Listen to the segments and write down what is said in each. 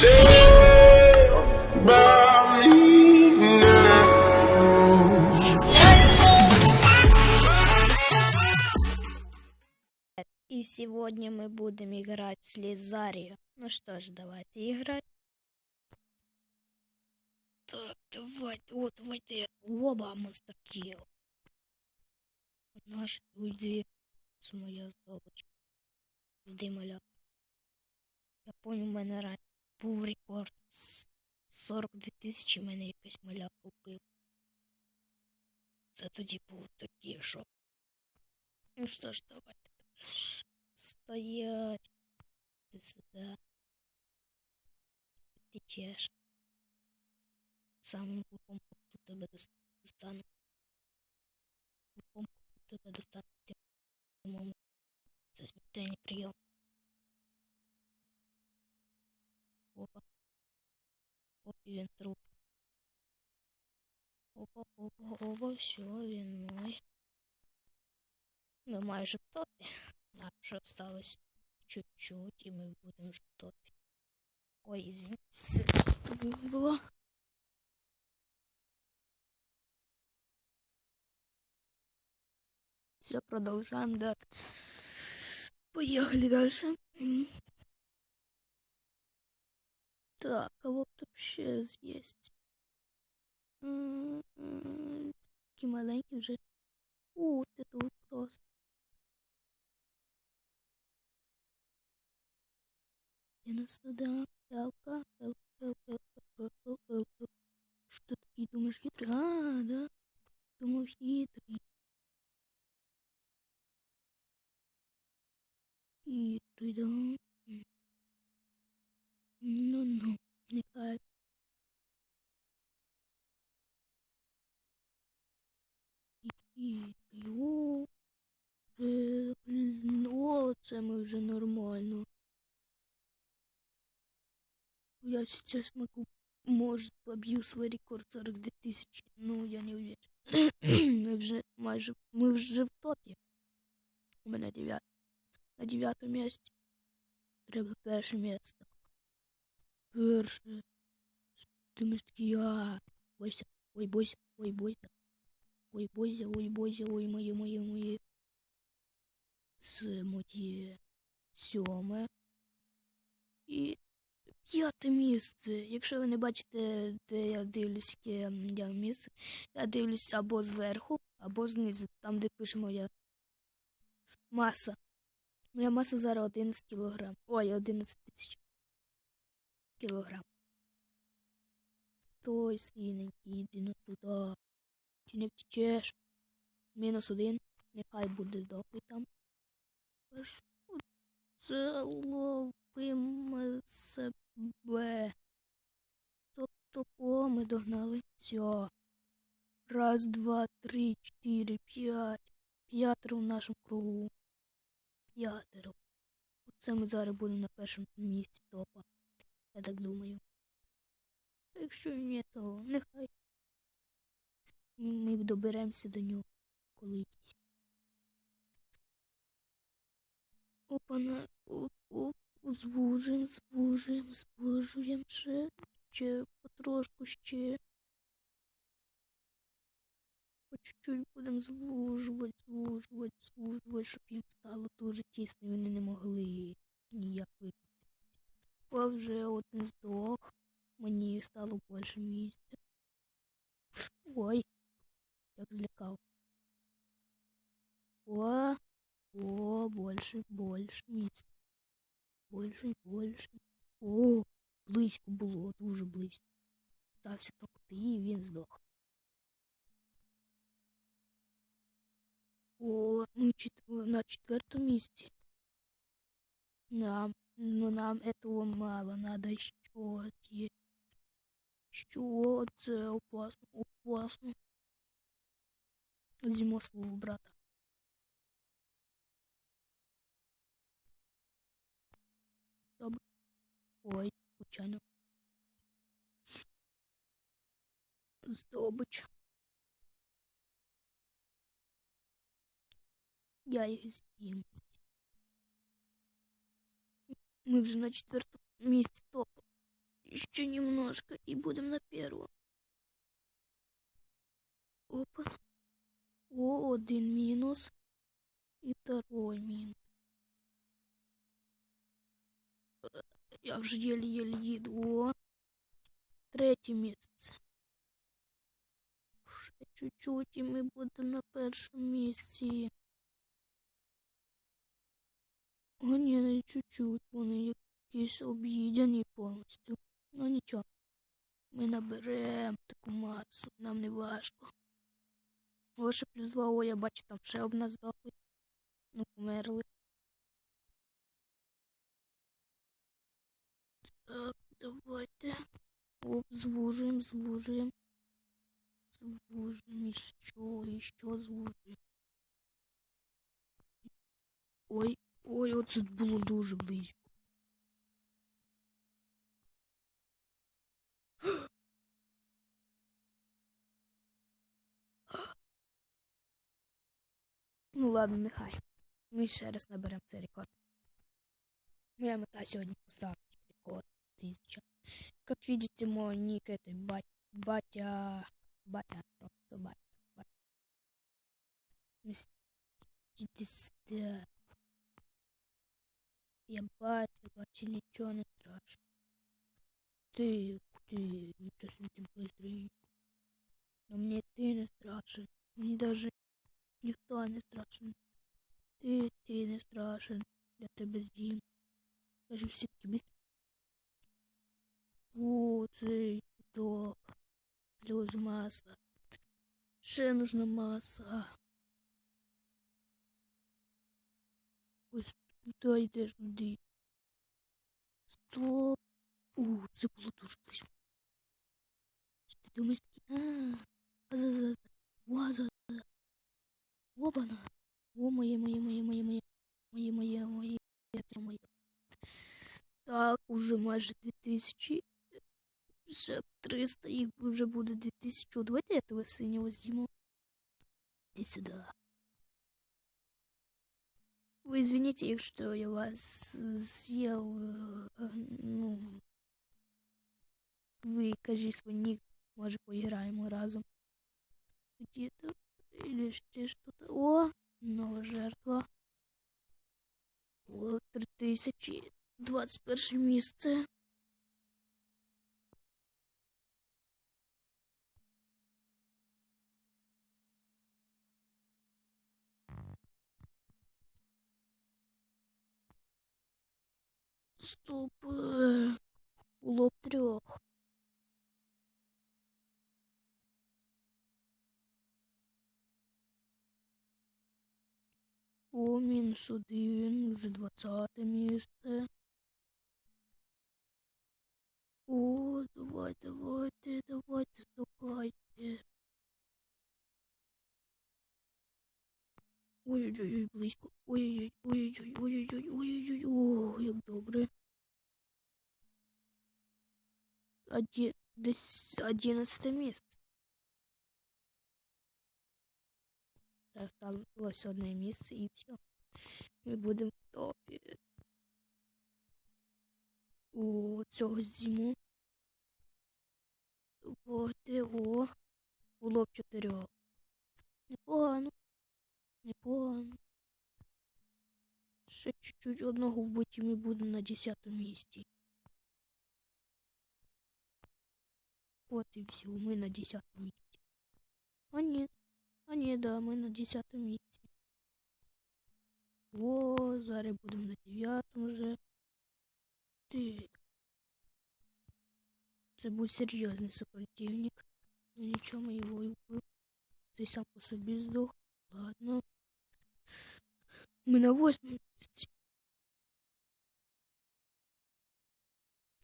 И сегодня мы будем играть в Слизарию. Ну что ж, давайте играть. Так, давайте, вот, давайте. Оба монстр килл. Наш уйди з моя здобич. Йди, маляк. Я помню, в мене раніше був рекорд. С- 42 тисячі мене якась маляка вбив. Це тоді був такий шок. Ну що ж, давайте. Стоять. Ты сюда. Ты течешь. Самым глупом куту тебе дос- достану. Глупом куту тебе достану. Тим момент. Це смертельний прийом. Опа. Оп, і він труп. Опа, опа, опа, все, він мой. Ми майже в топі. Нам вже осталось чуть-чуть, і ми будемо вже в топі. Ой, извините, це тобі було. Все, продолжаем, да. Поехали дальше. М. Так, кого тут ще есть? М, м, Такі маленькі вже. У, ти тут просто. Іна сюда. Пялка, пялка, пялка, пялка, пялка, пялка. Что такие думаешь хитрый? А, да. Думал хитрый. Хитрый, да. Ну-ну, нехай. О, це ми вже нормально. Я сейчас могу, может, побью свой рекорд 42 тысячи. Ну, я не уверен. ми вже майже, ми вже в топі. У мене дев'ят. На дев'ятому місці. Треба перше місце. Перше. Ти ми я. Бойся, ой, бойся, ой, бойся. Ой, бойся, ой, бойся, ой, моє, моє, моє. Це моє сьоме. І п'яте місце. Якщо ви не бачите, де я дивлюсь, яке я місце, я дивлюсь або зверху, або знизу, там, де пише моя маса. Моя маса зараз 11 кілограм. Ой, 11 тисяч кілограм. Той синенький, іди ну туди. Чи не втечеш? Мінус один. Нехай буде що це ловимо себе? Тобто кого ми догнали? Все. Раз, два, три, чотири, п'ять. П'ятеро в нашому кругу. П'ятеро. Оце ми зараз будемо на першому місці топа. Я так думаю. Якщо ні, то нехай. Ми доберемося до нього колись. Опана, оп, оп, звужуємо, звужуємо, ще, ще потрошку ще. По чуть-чуть будемо звужувати, звужувати, звужувати, щоб їм стало дуже тісно, і вони не могли ніяк викрутитися. А вже один здох, мені стало більше місця. Ой, як злякав. О, о, больше, больше місць. Больше і больше. О, близько було, дуже близько. Стався токти, і він здох. О, ми чет... на четвертому місці. Нам, ну нам этого мало, надо еще ті. Що це опасно, опасно. Зімо свого брата. Добре. Ой, случайно. Здобич. Я їх з'їм. Ми вже на четвертому місці топу. Еще немножко и будем на первом. Опа. О, один минус. И второй минус. Е, Я вже єлі-єлі їду. О. Третє місце. Ще чуть-чуть і ми будемо на першому місці. О, ні, не чуть-чуть. Вони якісь об'їдені повністю. Ну нічого. Ми наберемо таку масу, нам не важко. Лише плюс два, о, я бачу, там ще одна здохли. Ну, померли. Так, давайте. Оп, звужуємо, звужуємо. Звужуємо, і що, і що звужуємо. Ой, ой, оце було дуже близько. Ну ладно, нехай. Ми ще раз наберемо цей рекорд. Моя мета сьогодні поставити рекорд тисяча. Как видите, мой ник это бать, батя, батя, просто батя, батя. Мис- Иди сюда. Я бачу, бачу, нічого не страшно. Ти, ти, нічого з тим быстрее. Но мені ти не страшен. Мені даже ніхто не страшен. Ти, ти не страшен. Я тебе з'їм. Кажу всі такі без... О, цей до плюс маса. Ще нужна маса. Куди йдеш туди? Стоп. У, це було дуже близько. Ти думаєш такі. А, Ваза. Обана. О, моє, моє, моє, моє, моє. Моє, моє, моє, моє. Так, уже майже 2000. Вже 300 їх вже буде 2000. Давайте я тебе синього з'їмо. Іди сюди. Вы извините, их, что я вас съел, е, ну, ви кажіть свій нік, може поіграємо разом. Где-то, или ще что-то. О, нова жертва. О, 3000. 21 місце. Е, Було б трьох. О, мінус один, вже 20 місце. О, давай, давайте, давайте, здавайте. Ой-ой-ой, близько. Ой-ой-ой, ой-ой-ой, ой-ой-ой, ой-ой-ой, як добре. 11 місце. Залишилось одне місце і все. Ми будемо в топі. О, цього зиму. Давайте, о. Було б чотирьох. Непогано. Непогано. Ще чуть-чуть одного вбиті ми будемо на 10 місці. От і все, ми на 10 місці. А ні. А ні, да, ми на 10 місці. О, зараз будемо на 9 вже. Ти. Це був серйозний супротивник. Ну нічого ми його і вбив. Цей сам по собі здох. Ладно. Ми на 8 місці.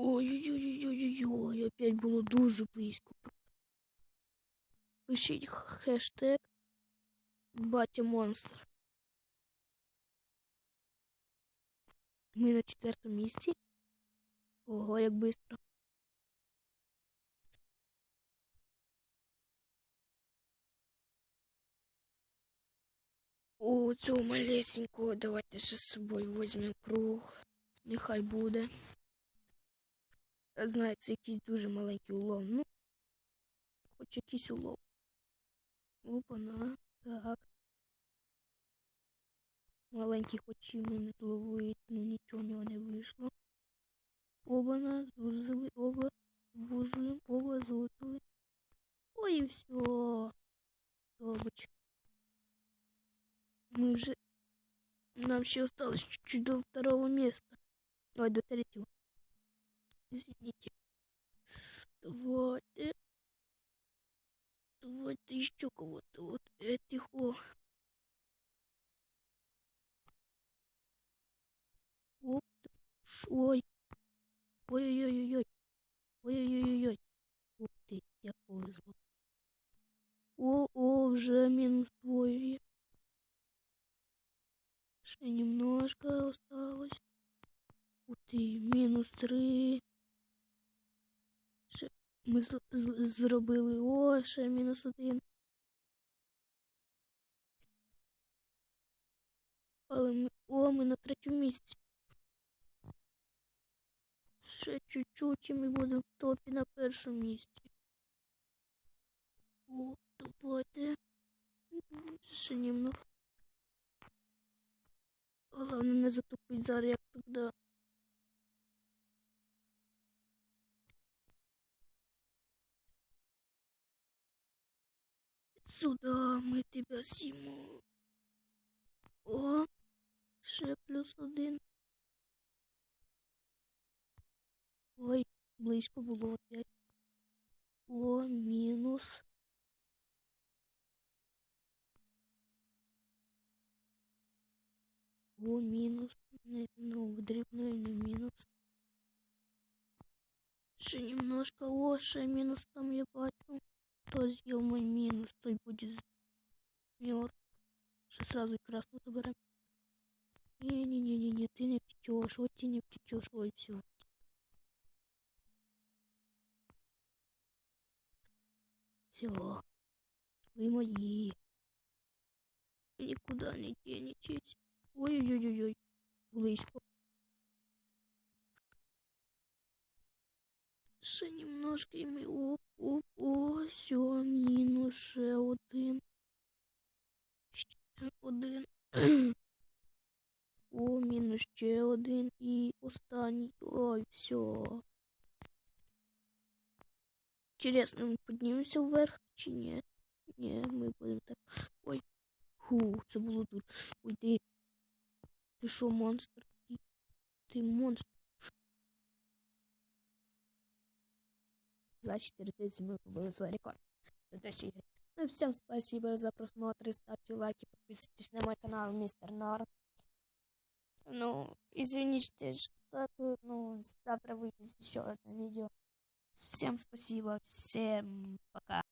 Ой-ой-ой-ой-ой-ой, опять було дуже близько. Пишіть хештег Батя Монстр. Ми на четвертому місці. Ого, як швидко. О, цього малесенького давайте ще з собою візьмемо круг. Нехай буде. Я знаю, це якийсь дуже маленький улов. Ну, хоч якийсь улов. Опана, так. Маленький хоч і мене ловить, ну нічого в нього не вийшло. Оба зузили, оба звужуємо, оба звужуємо. Ой, і все. Добач. Мы уже... Нам еще осталось чуть-чуть до второго места. Ой, до третьего. Извините. Давайте. Давайте еще кого-то. Вот этих. О. Оп. Ш- Ой. Ой-ой-ой-ой. Ой-ой-ой-ой. Ух ты, як повезло. О, о, вже мінус двоє. Ще немножко осталось. Ух ты, мінус три. Ми з- зробили. О, ще мінус один. Але ми. О, ми на третьому місці. Ще чуть-чуть і ми будемо в топі на першому місці. О, давайте. Ще немного. Главное не затупить зараз, як тогда. Сюда ми тебе сіму. О, ще плюс один. Ой, близько було опять. О, мінус. О, мінус. Не, ну, дрібної не мінус. Ще немножко. О, ще мінус там я бачу. Хто з'їв мой мінус, той буде мертв. Ще сразу і красну заберем. Не-не-не-не-не, ты не птечешь, вот ты не птечешь, ой, все. Все, вы мои. Вы никуда не денетесь. Ой-ой-ой-ой, близько. Ще немножко і ми оп, Оп, о, все, мінус ще один. Ще один. О, мінус ще один і останній. Ой, все. Интересно, ми піднімемося вверх чи ні? Ні, ми будемо так. Ой. Ху, це було тут. Ой, ти. Ти що, монстр? Ти, ти монстр. 24 тысячи мы свой рекорд. Ну и всем спасибо за просмотр, ставьте лайки, подписывайтесь на мой канал Мистер Нор. Ну, извините, что ну, завтра выйдет еще одно видео. Всем спасибо, всем пока.